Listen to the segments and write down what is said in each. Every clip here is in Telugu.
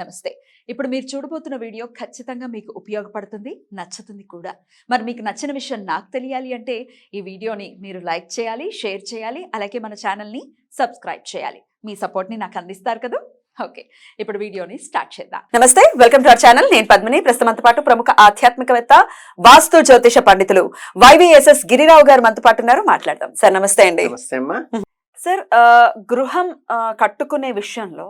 నమస్తే. ఇప్పుడు మీరు చూడబోతున్న వీడియో ఖచ్చితంగా మీకు ఉపయోగపడుతుంది నచ్చుతుంది కూడా. మరి మీకు నచ్చిన విషయం నాకు తెలియాలి అంటే ఈ వీడియోని మీరు లైక్ చేయాలి షేర్ చేయాలి అలాగే మన ఛానల్ని సబ్స్క్రైబ్ చేయాలి. మీ సపోర్ట్ని నాకు అందిస్తారు కదా? ఓకే. ఇప్పుడు వీడియోని స్టార్ట్ చేద్దాం. నమస్తే వెల్కమ్ టు అవర్ ఛానల్. నేను పద్మిని. ప్రస్తుతంతో పాటు ప్రముఖ ఆధ్యాత్మికవేత్త వాస్తు జ్యోతిష పండితులు వైవిఎస్ఎస్ గిరిరావు గారు మనతో పాటు ఉన్నారు. మాట్లాడదాం. సార్ నమస్తే అండి. నమస్తే అమ్మా. సార్ గృహం కట్టుకునే విషయంలో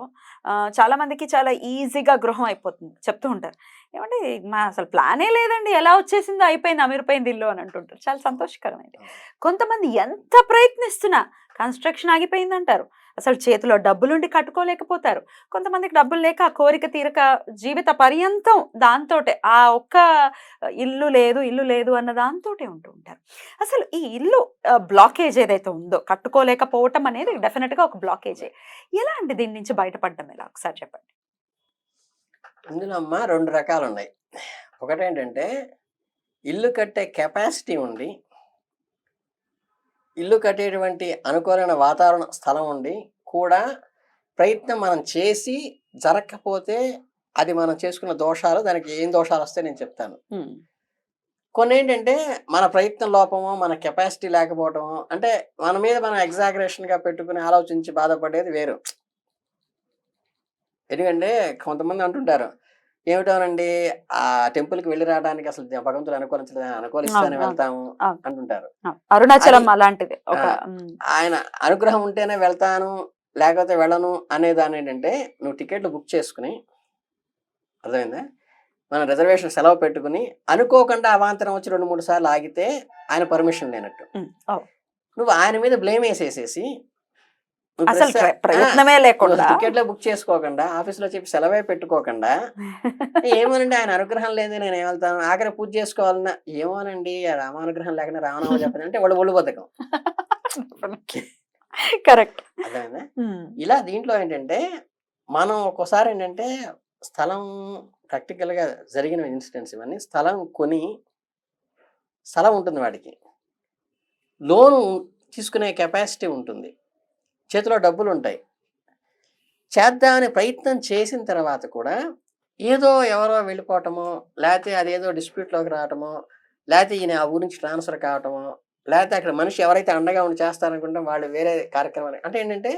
చాలా మందికి చాలా ఈజీగా గృహం అయిపోతుంది చెప్తూ ఉంటారు. ఏమంటే మా అసలు ప్లానే లేదండి. ఎలా వచ్చేసిందో అయిపోయింది అమిరిపోయింది ఇల్లు అని అంటుంటారు. చాలా సంతోషకరమైంది కొంతమంది ఎంత ప్రయత్నిస్తున్నా కన్స్ట్రక్షన్ ఆగిపోయింది అంటారు అసలు చేతిలో డబ్బులుండి కట్టుకోలేకపోతారు. కొంతమందికి డబ్బులు లేక ఆ కోరిక తీరక జీవిత పర్యంతం దాంతోటే ఆ ఒక్క ఇల్లు లేదు ఇల్లు లేదు అన్న దాంతోటే ఉంటూ ఉంటారు. అసలు ఈ ఇల్లు బ్లాకేజ్ ఏదైతే ఉందో కట్టుకోలేకపోవటం అనేది డెఫినెట్గా ఒక బ్లాకేజే. ఎలా అండి దీని నుంచి బయటపడడం ఎలా? ఒకసారి చెప్పండి. ఇందులో అమ్మా రెండు రకాలు ఉన్నాయి ఒకటేంటంటే ఇల్లు కట్టే కెపాసిటీ ఉండి ఇల్లు కట్టేటువంటి అనుకూలమైన వాతావరణ స్థలం ఉండి కూడా ప్రయత్నం మనం చేసి జరగకపోతే అది మనం చేసుకున్న దోషాలు దానికి ఏం దోషాలు వస్తాయి నేను చెప్తాను. కొన్ని ఏంటంటే మన ప్రయత్నం లోపము మన కెపాసిటీ లేకపోవటము అంటే మన మీద మనం ఎగ్జాగరేషన్గా పెట్టుకుని ఆలోచించి బాధపడేది వేరు. ఎందుకంటే కొంతమంది అంటుంటారు ఏమిటోనండి ఆ టెంపుల్కి వెళ్ళి రావడానికి అసలు భగవంతుడు అనుకూలించలేదు అనుకూలిస్తానే వెళ్తాము. అంటుంటారు. అరుణాచలం అలాంటిది ఆయన అనుగ్రహం ఉంటేనే వెళ్తాను లేకపోతే వెళ్ళను అనే దాని ఏంటంటే నువ్వు టికెట్లు బుక్ చేసుకుని అర్థమైందా? మనం రిజర్వేషన్ సెలవు పెట్టుకుని అనుకోకుండా అవాంతరం వచ్చి రెండు మూడు సార్లు ఆగితే ఆయన పర్మిషన్ లేనట్టు. నువ్వు ఆయన మీద బ్లేమ్ వేసేసేసి అసలు ప్రయత్నమే లేకుండా. టికెట్లే బుక్ చేసుకోకుండా ఆఫీసులో చెప్పి సెలవే పెట్టుకోకుండా. ఏమోనండి ఆయన అనుగ్రహం లేదు నేను ఏం వెళ్తాను? ఆఖరి పూజ చేసుకోవాలన్నా. ఏమోనండి రామానుగ్రహం లేకుండా రామనామ చెప్పండి అంటే వాళ్ళు ఒళ్ళు బద్దకం కరెక్ట్. అర్థమైందా? ఇలా దీంట్లో ఏంటంటే మనం ఒక్కోసారి ఏంటంటే స్థలం practical గా జరిగిన ఇన్సిడెంట్స్ ఇవన్నీ స్థలం కొని స్థలం ఉంటుంది వాడికి. లోను తీసుకునే కెపాసిటీ ఉంటుంది. చేతిలో డబ్బులు ఉంటాయి చేద్దామని ప్రయత్నం చేసిన తర్వాత కూడా ఏదో ఎవరో వెళ్ళిపోవటమో లేకపోతే అదేదో డిస్ప్యూట్లోకి రావటమో లేకపోతే ఈయన ఆ ఊరి నుంచి ట్రాన్స్ఫర్ కావటమో లేకపోతే అక్కడ మనిషి ఎవరైతే అండగా ఉండి చేస్తారనుకుంటే వాళ్ళు వేరే కార్యక్రమాలు అంటే ఏంటంటే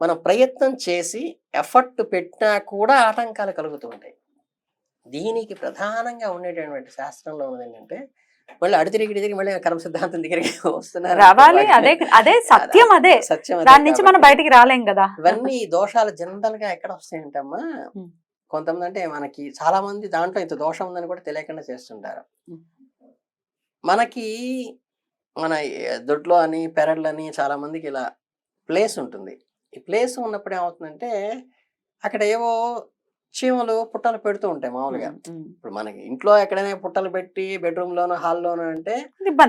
మనం ప్రయత్నం చేసి ఎఫర్ట్ పెట్టినా కూడా ఆటంకాలు కలుగుతూ ఉంటాయి. దీనికి ప్రధానంగా ఉండేటటువంటి శాస్త్రంలో ఉన్నది ఏంటంటే మళ్ళీ అడి తిరిగి తిరిగి మళ్ళీ కర్మ సిద్ధాంతం దగ్గరికి వస్తున్నారు? రావాలి. అదే అదే సత్యం అదే. సత్యం దాని నుంచి మనం బయటికి రాలేం కదా. ఇవన్నీ దోషాలు జనరల్గా ఎక్కడ వస్తాయంటమ్మా. కొంతమంది అంటే మనకి చాలా మంది దాంట్లో ఇంత దోషం ఉందని కూడా తెలియకుండా చేస్తుంటారు. మనకి మన దొడ్లో అని పెరడ్లని చాలా మందికి ఇలా ప్లేస్ ఉంటుంది. ఈ ప్లేస్ ఉన్నప్పుడు ఏమవుతుందంటే అక్కడ ఏవో చీమలు పుట్టలు పెడుతూ ఉంటాయి మామూలుగా. ఇప్పుడు మనకి ఇంట్లో ఎక్కడైనా పుట్టలు పెట్టి బెడ్రూమ్ లోనో హాల్లోనో అంటే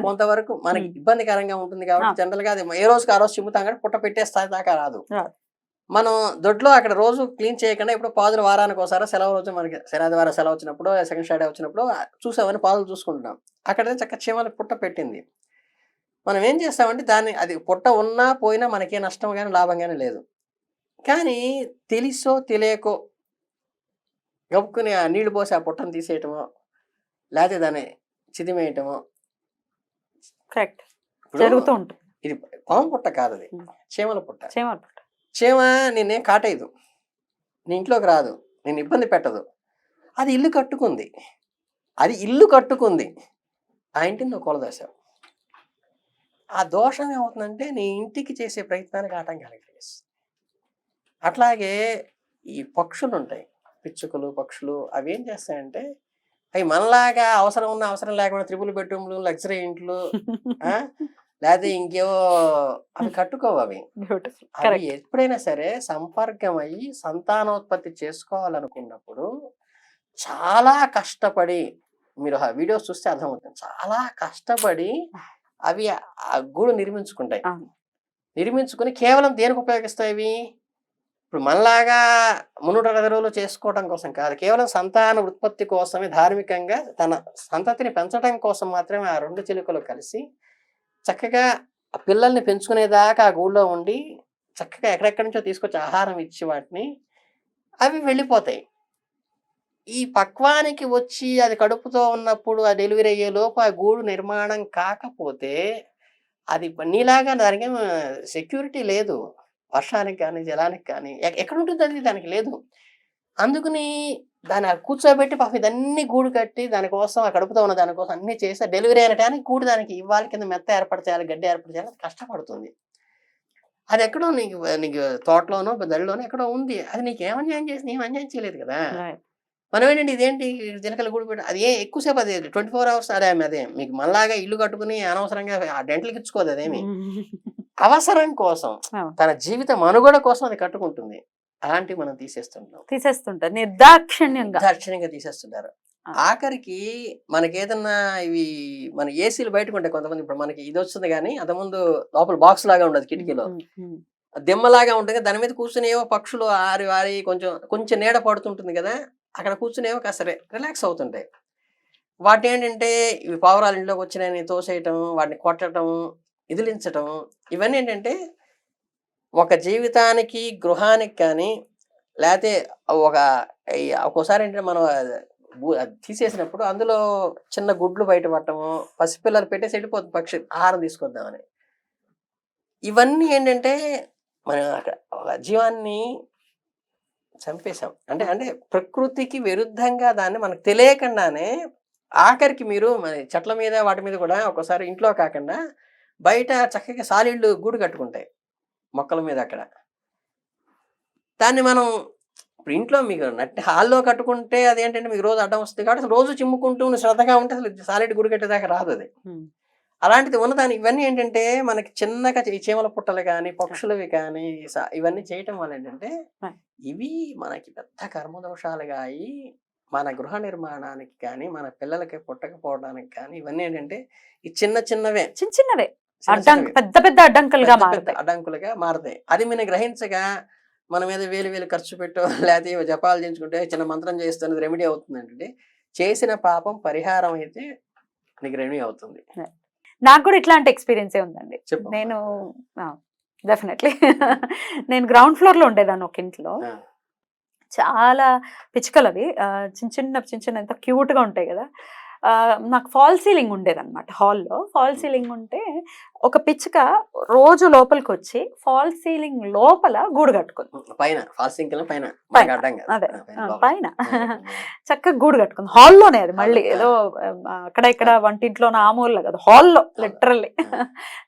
కొంతవరకు మనకి. ఇబ్బందికరంగా ఉంటుంది కాబట్టి. జనరల్గా అది ఏ రోజుకి ఆ రోజు చిమ్ముతాం కానీ పుట్ట పెట్టే స్థాయి దాకా రాదు. మనం దొడ్లో అక్కడ రోజు క్లీన్ చేయకుండా ఇప్పుడు పాదులు వారానికి ఒకసారి సెలవు రోజు మనకి శనివారం సెలవు వచ్చినప్పుడు సెకండ్ సాటర్డే వచ్చినప్పుడు చూసామని పాదులు చూసుకుంటున్నాం అక్కడ చక్క చీమల పుట్ట పెట్టింది మనం ఏం చేస్తామంటే దాన్ని అది పుట్ట ఉన్నా పోయినా మనకే నష్టం కానీ లాభం కానీ లేదు కానీ తెలిసో తెలియకో గప్పుకుని ఆ నీళ్ళు పోసి ఆ పుట్టను తీసేయటమో లేకపోతే దాన్ని చిదిమేయటమో. కరెక్ట్ జరుగుతూ ఉంటుంది. ఇది పాము పుట్ట కాదు అది. చీమల పుట్ట. చీమల పుట్ట. చీమ నిన్నేం కాటేయదు. నీ ఇంట్లోకి రాదు. నేను ఇబ్బంది పెట్టదు. అది ఇల్లు కట్టుకుంది. అది ఇల్లు కట్టుకుంది. ఆ ఇంటిని నువ్వు కొలదోశావు ఆ దోషం ఏమవుతుందంటే నీ ఇంటికి చేసే ప్రయత్నానికి ఆటంకం కలిగిస్తుంది అట్లాగే ఈ పక్షులు ఉంటాయి పిచ్చుకలు పక్షులు అవి ఏం చేస్తాయంటే అవి మనలాగా అవసరం ఉన్న అవసరం లేకుండా త్రిపుల్ బెడ్రూమ్లు లగ్జరీ ఇంట్లు? లేకపోతే ఇంకేవో అవి కట్టుకోవు అవి. అవి ఎప్పుడైనా సరే సంపర్కం అయ్యి సంతానోత్పత్తి చేసుకోవాలనుకున్నప్పుడు చాలా కష్టపడి మీరు ఆ వీడియోస్ చూస్తే అర్థమవుతుంది. చాలా కష్టపడి అవి ఆ గూడు నిర్మించుకుంటాయి. నిర్మించుకుని కేవలం దేనికి ఉపయోగిస్తాయి ఇప్పుడు మనలాగా మునుట రోజులు చేసుకోవడం కోసం కాదు కేవలం సంతాన ఉత్పత్తి కోసమే ధార్మికంగా తన సంతతిని పెంచడం కోసం మాత్రమే ఆ రెండు చిలుకలు కలిసి చక్కగా ఆ పిల్లల్ని పెంచుకునేదాకా ఆ గూళ్ళో ఉండి చక్కగా ఎక్కడెక్కడి నుంచో తీసుకొచ్చి ఆహారం ఇచ్చి వాటిని అవి వెళ్ళిపోతాయి. ఈ పక్వానికి వచ్చి అది కడుపుతో ఉన్నప్పుడు ఆ డెలివరీ అయ్యే లోపు ఆ గూడు నిర్మాణం కాకపోతే అది నీలాగా దానికి సెక్యూరిటీ లేదు. వర్షానికి కానీ జలానికి కానీ ఎక్- ఎక్కడ ఉంటుంది అది దానికి లేదు. అందుకని దాన్ని కూర్చోబెట్టి పాపం ఇదన్నీ గూడు కట్టి దానికోసం ఆ కడుపుతో ఉన్న దానికోసం అన్ని చేసి డెలివరీ అయిన టైంకి గూడు దానికి ఇవ్వాలి కింద మెత్త ఏర్పాటు చేయాలి గడ్డి ఏర్పాటు చేయాలి అది కష్టపడుతుంది. అది ఎక్కడో నీకు నీకు తోటలోనో దడిలోనో ఎక్కడో ఉంది. అది నీకు ఏం అన్యాయం చేసి ఏం అన్యాయం చేయలేదు కదా? మనం ఏంటంటే ఇదేంటి జిలకల గూడు పెట్టి అది ఏ ఎక్కువసేపు అది ట్వంటీ ఫోర్ అవర్స్ అదే అదే మీకు మళ్ళాగా ఇల్లు కట్టుకుని అనవసరంగా ఆ డెంటల్కి ఇచ్చుకోదు అదేమి. అవసరం కోసం. తన జీవిత మనుగడ కోసం అది కట్టుకుంటుంది. అలాంటివి మనం తీసేస్తుంటాం. తీసేస్తుంటారు. నిర్దాక్షిణ్యంగా. దర్శనంగా తీసేస్తుంటారు. ఆఖరికి మనకి ఏదన్నా ఇవి మన ఏసీలు బయటకు ఉంటాయి కొంతమంది. ఇప్పుడు మనకి ఇది వస్తుంది కానీ అంతకుముందు లోపల బాక్స్ లాగా ఉండదు కిటికీలో. దిమ్మలాగా ఉంటుంది దాని మీద కూర్చుని ఏవో పక్షులు ఆరి ఆరి కొంచెం కొంచెం నీడ పడుతుంటుంది కదా అక్కడ కూర్చుని ఏవో కాస్త రిలాక్స్ అవుతుంటాయి. వాటి ఏంటంటే ఇవి పావురాలు ఇంట్లోకి వచ్చినాయని తోసేయటం వాటిని కొట్టడం ఇదిలించటం. ఇవన్నీ ఏంటంటే ఒక జీవితానికి గృహానికి కానీ లేకపోతే ఒక ఒక్కోసారి ఏంటంటే మనం తీసేసినప్పుడు అందులో చిన్న గుడ్లు బయట పట్టము పసిపిల్లలు పెట్టేసి వెళ్ళిపోతుంది పక్షి ఆహారం తీసుకొద్దామని. ఇవన్నీ ఏంటంటే మన అక్కడ ఒక జీవాన్ని చంపేశాం. అంటే అంటే ప్రకృతికి విరుద్ధంగా దాన్ని మనకు తెలియకుండానే ఆఖరికి మీరు మన చెట్ల మీద వాటి మీద కూడా ఒక్కోసారి ఇంట్లో కాకుండా బయట చక్కగా సాలిళ్ళు గూడు కట్టుకుంటాయి మొక్కల మీద అక్కడ దాన్ని మనం ఇప్పుడు ఇంట్లో మీకు నట్టి హాల్లో కట్టుకుంటే అదేంటంటే మీకు రోజు అడ్డం వస్తుంది కాబట్టి అసలు రోజు చిమ్ముకుంటూ శ్రద్ధగా ఉంటే అసలు సాలిడ్ గుడి కట్టేదాకా రాదు అది. అలాంటిది ఉన్నదాని ఇవన్నీ ఏంటంటే మనకి చిన్నగా ఈ చీమల పుట్టలు కానీ పక్షులవి కానీ ఇవన్నీ చేయటం వల్ల ఏంటంటే. ఇవి మనకి పెద్ద కర్మదోషాలుగా అయి మన గృహ నిర్మాణానికి కానీ మన పిల్లలకి పుట్టకపోవడానికి కానీ ఇవన్నీ ఏంటంటే ఈ చిన్న చిన్నవే చిన్న చిన్నవే చిన్న అడ్డంక. పెద్ద పెద్ద అడ్డంకులుగా మారుతాయి. అడ్డంకులుగా మారుతాయి. అది మనం గ్రహించగా మన మీద వేలు వేలు ఖర్చు పెట్టో లేకపోతే జపాలు చేయించుకుంటే చిన్న మంత్రం చేస్తున్నది రెమెడీ అవుతుంది అంటే చేసిన పాపం పరిహారం అయితే నీకు రెమెడీ అవుతుంది. నాకు కూడా ఇట్లాంటి ఎక్స్పీరియన్స్ ఉందండి. నేను డెఫినెట్లీ నేను గ్రౌండ్ ఫ్లోర్లో ఉండేదాన్ని ఒక ఇంట్లో. చాలా పిచ్చుకలు అవి. చిన్న చిన్న చిన్న చిన్న ఎంత క్యూట్గా ఉంటాయి కదా. నాకు ఫాల్ సీలింగ్ ఉండేదన్నమాట హాల్లో ఫాల్ సీలింగ్ ఉంటే ఒక పిచ్చుక రోజు లోపలికి వచ్చి ఫాల్ సీలింగ్ లోపల గూడు కట్టుకుంది. పైన ఫాస్టింగ్ కింద పైన. అదే పైన చక్కగా గూడు కట్టుకుంది. హాల్లోనే అది మళ్ళీ ఏదో అక్కడ ఇక్కడ వంటింట్లో ఆమూల్లో కదా హాల్లో లిటరల్లీ.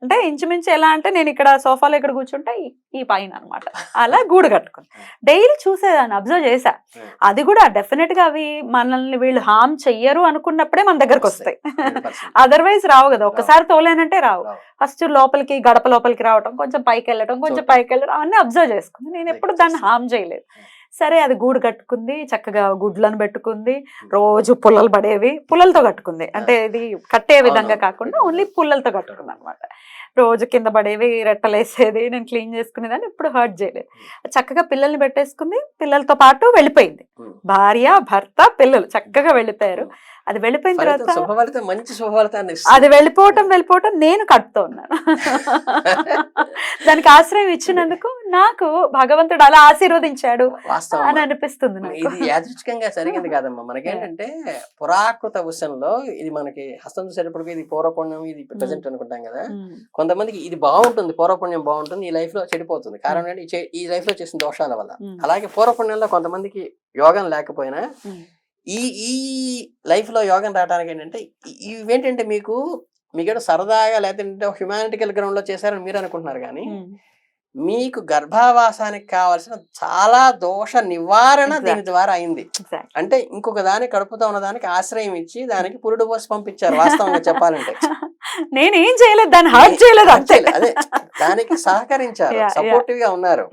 అంటే ఇంచుమించు ఎలా అంటే నేను ఇక్కడ సోఫాలో ఇక్కడ కూర్చుంటే ఈ- పైన అన్నమాట. అలా గూడు కట్టుకుంది. డైలీ చూసేదాన్ని అబ్జర్వ్ చేసా. అది కూడా డెఫినెట్గా అవి మనల్ని వీళ్ళు హామ్ చెయ్యరు అనుకున్నప్పుడే మన దగ్గరకు వస్తాయి. 100%. అదర్వైజ్ రావు కదా ఒక్కసారి తోలేనంటే రావు. ఫస్ట్ లోపలికి గడప లోపలికి రావటం కొంచెం పైకి వెళ్ళటం కొంచెం. పైకి వెళ్ళడం అన్ని అబ్జర్వ్ చేసుకుంది. నేను ఎప్పుడు దాన్ని. హామ్ చేయలేదు. సరే అది గూడు కట్టుకుంది చక్కగా గుడ్లను పెట్టుకుంది Hmm. రోజు పుల్లలు పడేవి పుల్లలతో కట్టుకుంది. అంటే ఇది కట్టే విధంగా. కాకుండా ఓన్లీ పుల్లలతో కట్టుకుంది అనమాట రోజు కింద పడేవి రెట్టలేసేది నేను క్లీన్ చేసుకునేదాన్ని ఇప్పుడు హర్ట్ చేయలేదు. చక్కగా పిల్లల్ని పెట్టేసుకుంది పిల్లలతో పాటు వెళ్ళిపోయింది. Hmm. భార్య భర్త పిల్లలు చక్కగా వెళ్ళిపోయారు. అది వెళ్ళిపోయిన తర్వాత మంచి అది వెళ్ళిపోవటం వెళ్ళిపోవటం నేను కట్టుతూ ఉన్నాను. దానికి ఆశ్రయం ఇచ్చినందుకు నాకు భగవంతుడు అలా ఆశీర్వదించాడు అని అనిపిస్తుంది ఇది యాదృచ్ఛికంగా జరిగింది కాదమ్మా. మనకేంటంటే పురాకృత విషయంలో ఇది మనకి హస్తం చూసేటప్పటికి ఇది పూర్వపుణ్యం ఇది ప్రజెంట్ అనుకుంటాం కదా. ఉమ్, కొంతమందికి ఇది బాగుంటుంది పూర్వపుణ్యం బాగుంటుంది ఈ లైఫ్లో చెడిపోతుంది కారణం ఏంటి? ఈ లైఫ్లో చేసిన దోషాల వల్ల. అలాగే పూర్వపుణ్యంలో కొంతమందికి యోగం లేకపోయినా ఈ ఈ లైఫ్లో యోగం రావడానికి ఏంటంటే ఇవేంటంటే మీకు మీకు సరదాగా లేదంటే హ్యుమానిటికల్ గ్రౌండ్లో చేశారని మీరు అనుకుంటున్నారు కానీ. మీకు గర్భావాసానికి కావాల్సిన చాలా దోష నివారణ దీని. ద్వారా అయింది. అంటే ఇంకొక దాని కడుపుతో ఉన్న దానికి ఆశ్రయం ఇచ్చి దానికి పురుడు పోసి పంపించారు వాస్తవంగా చెప్పాలంటే నేనేం చేయలేదు దాన్ని హర్ట్ చేయలేదు అంతే అదే దానికి సహకరించారు. సపోర్టివ్గా ఉన్నారు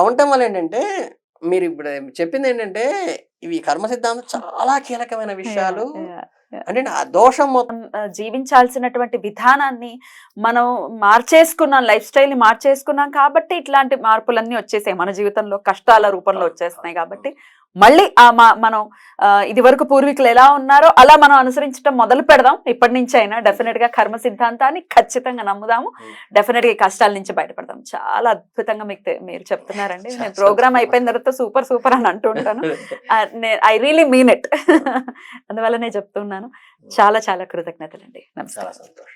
ఉండటం వల్ల ఏంటంటే మీరు ఇప్పుడు చెప్పింది ఏంటంటే ఇవి కర్మ సిద్ధాంతం చాలా కీలకమైన విషయాలు. అంటే ఆ దోషం జీవించాల్సినటువంటి విధానాన్ని మనం మార్చేసుకున్నాం లైఫ్ స్టైల్ని మార్చేసుకున్నాం కాబట్టి ఇట్లాంటి మార్పులన్నీ వచ్చేసాయి. మన జీవితంలో కష్టాల రూపంలో వచ్చేస్తున్నాయి కాబట్టి మళ్ళీ ఆ మా మనం ఇది వరకు పూర్వీకులు ఎలా ఉన్నారో అలా మనం అనుసరించడం మొదలు పెడదాం. ఇప్పటి నుంచి అయినా డెఫినెట్గా కర్మ సిద్ధాంతాన్ని ఖచ్చితంగా నమ్ముదాము. డెఫినెట్గా కష్టాల నుంచి బయటపడదాం చాలా అద్భుతంగా మీకు మీరు చెప్తున్నారండి. నేను ప్రోగ్రామ్. అయిపోయిన తర్వాత సూపర్ సూపర్ అని అంటూ ఉంటాను. ఐ రియలీ మీన్ ఇట్ అందువల్లనే చెప్తున్నాను చాలా చాలా కృతజ్ఞతలండి. నమస్కారం. సంతోషం.